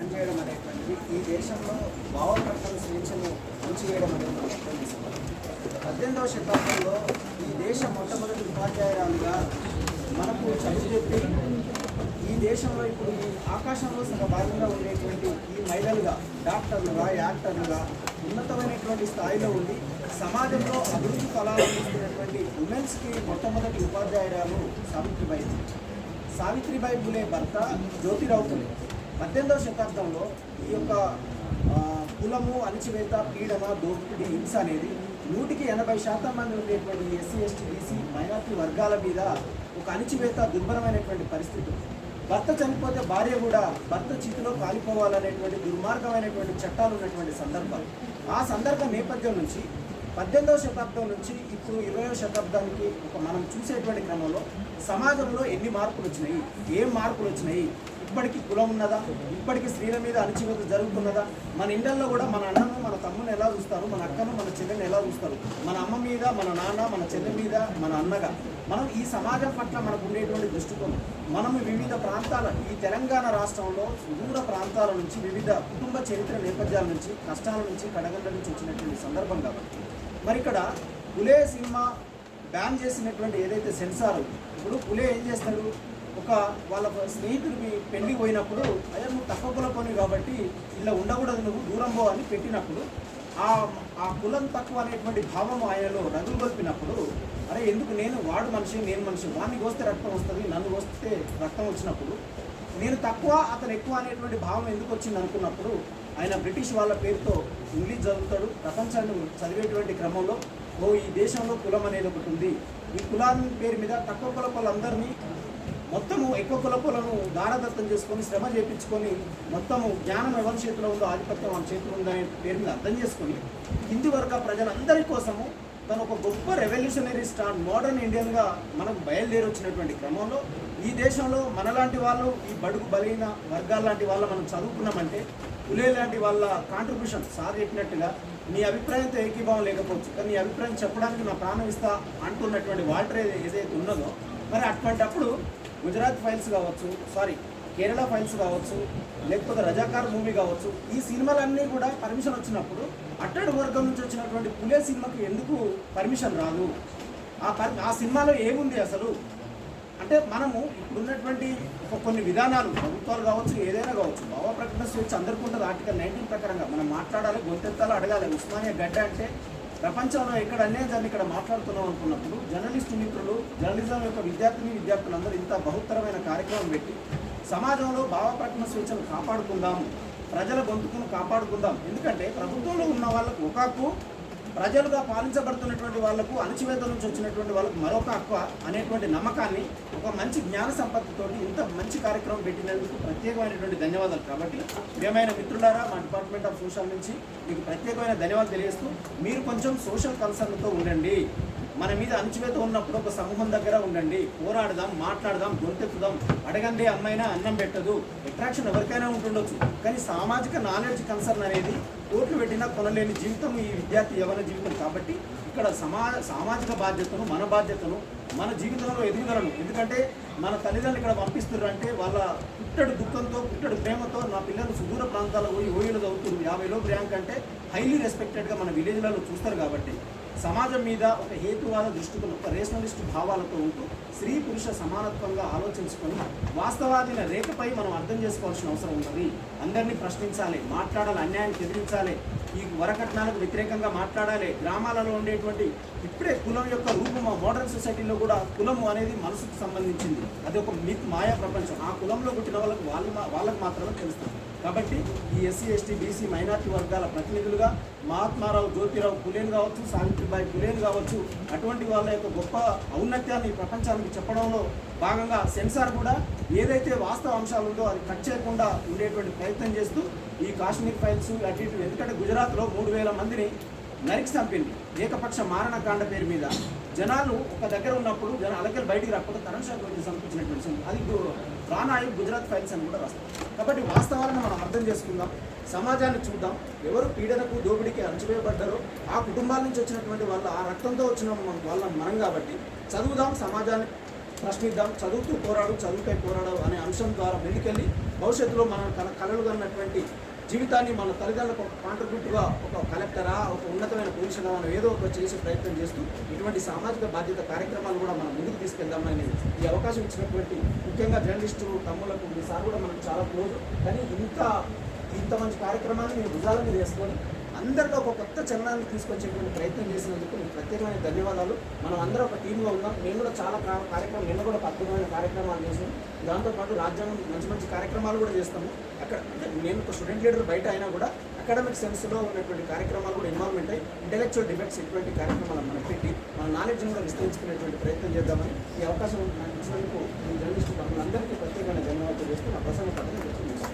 పనిచేయడం అనేటువంటిది ఈ దేశంలో భావప్రకటన స్వేచ్ఛను అణచివేయడం అనేది మనం అర్థం చేసుకోవాలి పద్దెనిమిదవ శతాబ్దంలో ఈ దేశ మొట్టమొదటి ఉపాధ్యాయురాలుగా మనకు చదువు చెప్పి ఈ దేశంలో ఇప్పుడు ఈ ఆకాశంలో సగ భాగంగా ఉండేటువంటి ఈ మహిళలుగా డాక్టర్లుగా యాక్టర్లుగా ఉన్నతమైనటువంటి స్థాయిలో ఉండి సమాజంలో అభివృద్ధి ఫలాలు అందిస్తున్నటువంటి ఉమెన్స్కి మొట్టమొదటి ఉపాధ్యాయురాలు సావిత్రిబాయి సావిత్రిబాయి పులే భర్త జ్యోతిరావు పులే పద్దెనిమిదవ శతాబ్దంలో ఈ యొక్క కులము అణచివేత పీడన దోపిడీ హింస అనేది నూటికి ఎనభై శాతం మంది ఉండేటువంటి ఎస్సీ ఎస్టీ బీసీ మైనార్టీ వర్గాల మీద ఒక అణచివేత దుర్భరమైనటువంటి పరిస్థితి భర్త చనిపోతే భార్య కూడా భర్త చేతిలో కాలిపోవాలనేటువంటి దుర్మార్గమైనటువంటి చట్టాలు ఉన్నటువంటి సందర్భాలు. ఆ సందర్భ నేపథ్యం నుంచి పద్దెనిమిదవ శతాబ్దం నుంచి ఇప్పుడు ఇరవయవ శతాబ్దానికి ఒక మనం చూసేటువంటి క్రమంలో సమాజంలో ఎన్ని మార్పులు వచ్చినాయి? ఏం మార్పులు వచ్చినాయి? ఇప్పటికీ కులం ఉన్నదా? ఇప్పటికీ స్త్రీల మీద అణచివేత జరుగుతున్నదా? మన ఇండల్లో కూడా మన అన్నను మన తమ్ముని ఎలా చూస్తారు? మన అక్కను మన చెల్లెని ఎలా చూస్తారు? మన అమ్మ మీద మన నాన్న మన చెల్లె మీద మన అన్నగా. మనం ఈ సమాజం పట్ల మనకు ఉండేటువంటి దృష్టికోణం మనం వివిధ ప్రాంతాల ఈ తెలంగాణ రాష్ట్రంలో దూర ప్రాంతాల నుంచి వివిధ కుటుంబ చరిత్ర నేపథ్యాల నుంచి కష్టాల నుంచి కడగండ్ల నుంచి వచ్చినటువంటి సందర్భం కాబట్టి మరి ఇక్కడ పులే సినిమా బ్యాన్ చేసినటువంటి ఏదైతే సెన్సార్ ఇప్పుడు పులే ఏం చేస్తాడు ఒక వాళ్ళ స్నేహితుడికి పెళ్ళి పోయినప్పుడు అదే నువ్వు తక్కువ కుల కాబట్టి ఇలా ఉండకూడదు నువ్వు దూరం పో అని పెట్టినప్పుడు ఆ ఆ కులం తక్కువ అనేటువంటి భావం ఆయనలో రగులు గొల్పినప్పుడు అరే ఎందుకు నేను వాడు మనిషి నేను మనిషి వాడిని కోస్తే రక్తం వస్తుంది నన్ను కోస్తే రక్తం వచ్చినప్పుడు నేను తక్కువ అతను ఎక్కువ అనేటువంటి భావం ఎందుకు వచ్చింది అనుకున్నప్పుడు ఆయన బ్రిటిష్ వాళ్ళ పేరుతో ఇంగ్లీష్ చదువుతాడు. ప్రపంచాన్ని చదివేటువంటి క్రమంలో ఓ ఈ దేశంలో కులం అనేది ఒకటి ఉంది. ఈ కులాన్ని పేరు మీద తక్కువ కుల మొత్తము ఎక్కువ కులపులను దారదత్తం చేసుకొని శ్రమ చేపించుకొని మొత్తము జ్ఞానం ఎవరి చేతిలో ఉందో ఆధిపత్యం వాళ్ళ చేతిలో ఉందనే పేరు మీద అర్థం చేసుకొని హిందీ వర్గ ప్రజలందరి కోసము తను ఒక గొప్ప రెవల్యూషనరీ స్టార్ మోడర్న్ ఇండియన్గా మనకు బయలుదేరి వచ్చినటువంటి క్రమంలో ఈ దేశంలో మనలాంటి వాళ్ళు ఈ బడుగు బలైన వర్గాల లాంటి వాళ్ళు మనం చదువుకున్నామంటే పులే లాంటి వాళ్ళ కాంట్రిబ్యూషన్ సార్ చెప్పినట్టుగా నీ అభిప్రాయంతో ఏకీభావం లేకపోవచ్చు. కానీ నీ అభిప్రాయం చెప్పడానికి నా ప్రాణం ఇస్తా అంటున్నటువంటి వాటర్ ఏదైతే ఉన్నదో మరి అటువంటప్పుడు గుజరాత్ ఫైల్స్ కావచ్చు సారీ కేరళ ఫైల్స్ కావచ్చు లేకపోతే రజాకార్ మూవీ కావచ్చు ఈ సినిమాలన్నీ కూడా పర్మిషన్ వచ్చినప్పుడు అట్టడి వర్గం నుంచి వచ్చినటువంటి పులే సినిమాకి ఎందుకు పర్మిషన్ రాదు? ఆ పర్ ఆ సినిమాలో ఏముంది అసలు? అంటే మనము ఇప్పుడున్నటువంటి కొన్ని విధానాలు ప్రభుత్వాలు కావచ్చు ఏదైనా కావచ్చు భావ ప్రకటన స్వేచ్ఛ అందరికీ ఉంటుంది ఆర్టికల్ నైన్టీన్ ప్రకారంగా మనం మాట్లాడాలి గొంతెత్తాలి అడగాలి. ఉస్మానియా గడ్డ అంటే ప్రపంచంలో ఎక్కడ అన్నీ దాన్ని ఇక్కడ మాట్లాడుతున్నాం అనుకున్నప్పుడు జర్నలిస్టు మిత్రులు జర్నలిజం యొక్క విద్యార్థిని విద్యార్థులందరూ ఇంత బహుత్తరమైన కార్యక్రమం పెట్టి సమాజంలో భావ ప్రకటన స్వేచ్ఛను కాపాడుకుందాం ప్రజల గొంతుకును కాపాడుకుందాం. ఎందుకంటే ప్రభుత్వంలో ఉన్న వాళ్ళకు ఒక ప్రజలుగా పాలించబడుతున్నటువంటి వాళ్ళకు అణచివేత నుంచి వచ్చినటువంటి వాళ్ళకు మరొక హక్కు అనేటువంటి నమ్మకాన్ని ఒక మంచి జ్ఞాన సంపత్తితోటి ఇంత మంచి కార్యక్రమం పెట్టినందుకు ప్రత్యేకమైనటువంటి ధన్యవాదాలు. కాబట్టి ప్రియమైన మిత్రులారా మా డిపార్ట్మెంట్ ఆఫ్ సోషల్ నుంచి మీకు ప్రత్యేకమైన ధన్యవాదాలు తెలియజేస్తూ మీరు కొంచెం సోషల్ కన్సర్న్తో ఉండండి. మన మీద అణచివేత ఉన్నప్పుడు ఒక సమూహం దగ్గర ఉండండి. పోరాడదాం మాట్లాడదాం గొంతెత్తుదాం. అడగండి అమ్మైనా అన్నం పెట్టదు. అట్రాక్షన్ ఎవరికైనా ఉంటుండొచ్చు. కానీ సామాజిక నాలెడ్జ్ కన్సర్న్ అనేది కోట్లు పెట్టినా కొనలేని జీవితం ఈ విద్యార్థి యవన జీవితం. కాబట్టి ఇక్కడ సమా సామాజిక బాధ్యతను మన బాధ్యతను మన జీవితంలో ఎదుగుదలను. ఎందుకంటే మన తల్లిదండ్రులు ఇక్కడ పంపిస్తున్నారు అంటే వాళ్ళ పుట్టడు దుఃఖంతో పుట్టడు ప్రేమతో నా పిల్లలు సుదూర ప్రాంతాల్లో పోయి ఓయిలు చదువుతున్నారు. యాభైలో ర్యాంక్ అంటే హైలీ రెస్పెక్టెడ్గా మన విలేజ్లలో చూస్తారు కాబట్టి సమాజం మీద ఒక హేతువాద దృష్టితో ఒక రేషనలిస్ట్ భావాలతో ఉంటూ స్త్రీ పురుష సమానత్వంగా ఆలోచించుకొని వాస్తవాదిన రేఖపై మనం అర్థం చేసుకోవాల్సిన అవసరం ఉన్నది. అందరినీ ప్రశ్నించాలి మాట్లాడాలి అన్యాయాన్ని ఎదిరించాలి ఈ వరకట్నాలకు వ్యతిరేకంగా మాట్లాడాలి. గ్రామాలలో ఉండేటువంటి ఇప్పుడే కులం యొక్క రూపం మోడర్న్ సొసైటీలో కూడా కులము అనేది మనసుకు సంబంధించింది. అది ఒక మిత్ మాయా ప్రపంచం. ఆ కులంలో పుట్టిన వాళ్ళకి వాళ్ళు వాళ్ళకు మాత్రమే తెలుస్తుంది. కాబట్టి ఈ ఎస్సీ ఎస్టీ బీసీ మైనార్టీ వర్గాల ప్రతినిధులుగా మహాత్మారావు జ్యోతిరావు పులేన్ కావచ్చు సావిత్రిబాయి పులేన్ కావచ్చు అటువంటి వాళ్ళ యొక్క గొప్ప ఔన్నత్యాన్ని ప్రపంచానికి చెప్పడంలో భాగంగా సెన్సార్ కూడా ఏదైతే వాస్తవ అంశాలు ఉందో అది కట్ చేయకుండా ఉండేటువంటి ప్రయత్నం చేస్తూ ఈ కాశ్మీర్ ఫైల్స్ అటు ఇటు ఎందుకంటే గుజరాత్లో మూడు వేల మందిని నరికి చంపింది. ఏకపక్ష మారణకాండ పేరు మీద. జనాలు ఒక దగ్గర ఉన్నప్పుడు జన అలకలు బయటికి రాకపోతే కరెంట్ శాఖ వచ్చి సమర్పించినటువంటి అది ప్రాణాయు గుజరాత్ ఫైల్స్ అని కూడా రాస్తాం కాబట్టి వాస్తవాలను మనం అర్థం చేసుకుందాం. సమాజాన్ని చూద్దాం. ఎవరు పీడనకు దోపిడీకి అణచివేయబడ్డారో ఆ కుటుంబాల నుంచి వచ్చినటువంటి వాళ్ళ ఆ రక్తంతో వచ్చిన మన- వాళ్ళ మనం కాబట్టి చదువుదాం సమాజాన్ని ప్రశ్నిద్దాం. చదువుతూ పోరాడు చదువుపై పోరాడు అనే అంశం ద్వారా ముందుకెళ్ళి భవిష్యత్తులో మన కళలు కన్నటువంటి జీవితాన్ని మన తల్లిదండ్రులకు ఒక కాంట్రిబ్యూట్గా ఒక కలెక్టరా ఒక ఉన్నతమైన పొజిషన్ మనం ఏదో ఒక చేసే ప్రయత్నం చేస్తూ ఇటువంటి సామాజిక బాధ్యత కార్యక్రమాలు కూడా మనం ముందుకు తీసుకెళ్దామని ఈ అవకాశం ఇచ్చినటువంటి ముఖ్యంగా జర్నలిస్టు తమ్ములకు మీ సార్ కూడా మనకు చాలా క్లోజ్ కానీ ఇంత ఇంత మంచి కార్యక్రమాన్ని మీరు భుజాల మీద వేసుకొని అందరిలో ఒక కొత్త చలనాన్ని తీసుకొచ్చేటువంటి ప్రయత్నం చేసినందుకు మీకు ప్రత్యేకమైన ధన్యవాదాలు. మనం అందరం ఒక టీంలో ఉన్నాం. మేము కూడా చాలా కార్యక్రమం నిన్న కూడా ఒక అద్భుతమైన కార్యక్రమాలు చేసాం దాంతోపాటు రాజ్యాంగం మంచి మంచి కార్యక్రమాలు కూడా చేస్తాము. అక్కడ అంటే నేను ఒక స్టూడెంట్ లీడర్ బయట అయినా కూడా అకాడమిక్ సెన్స్లో ఉన్నటువంటి కార్యక్రమాలు కూడా ఇన్వాల్వ్మెంట్ అయ్యి ఇంటెలెక్చువల్ డిబేట్స్ ఇటువంటి కార్యక్రమాలు మనం పెట్టి మన నాలెడ్జ్ని కూడా విస్తరించుకునేటువంటి ప్రయత్నం చేద్దామని ఈ అవకాశం నాకు ఇచ్చినందుకు మీ జర్నలిస్టు అందరికీ ప్రత్యేకమైన ధన్యవాదాలు. చేస్తూ నా ప్రసంగం పక్కన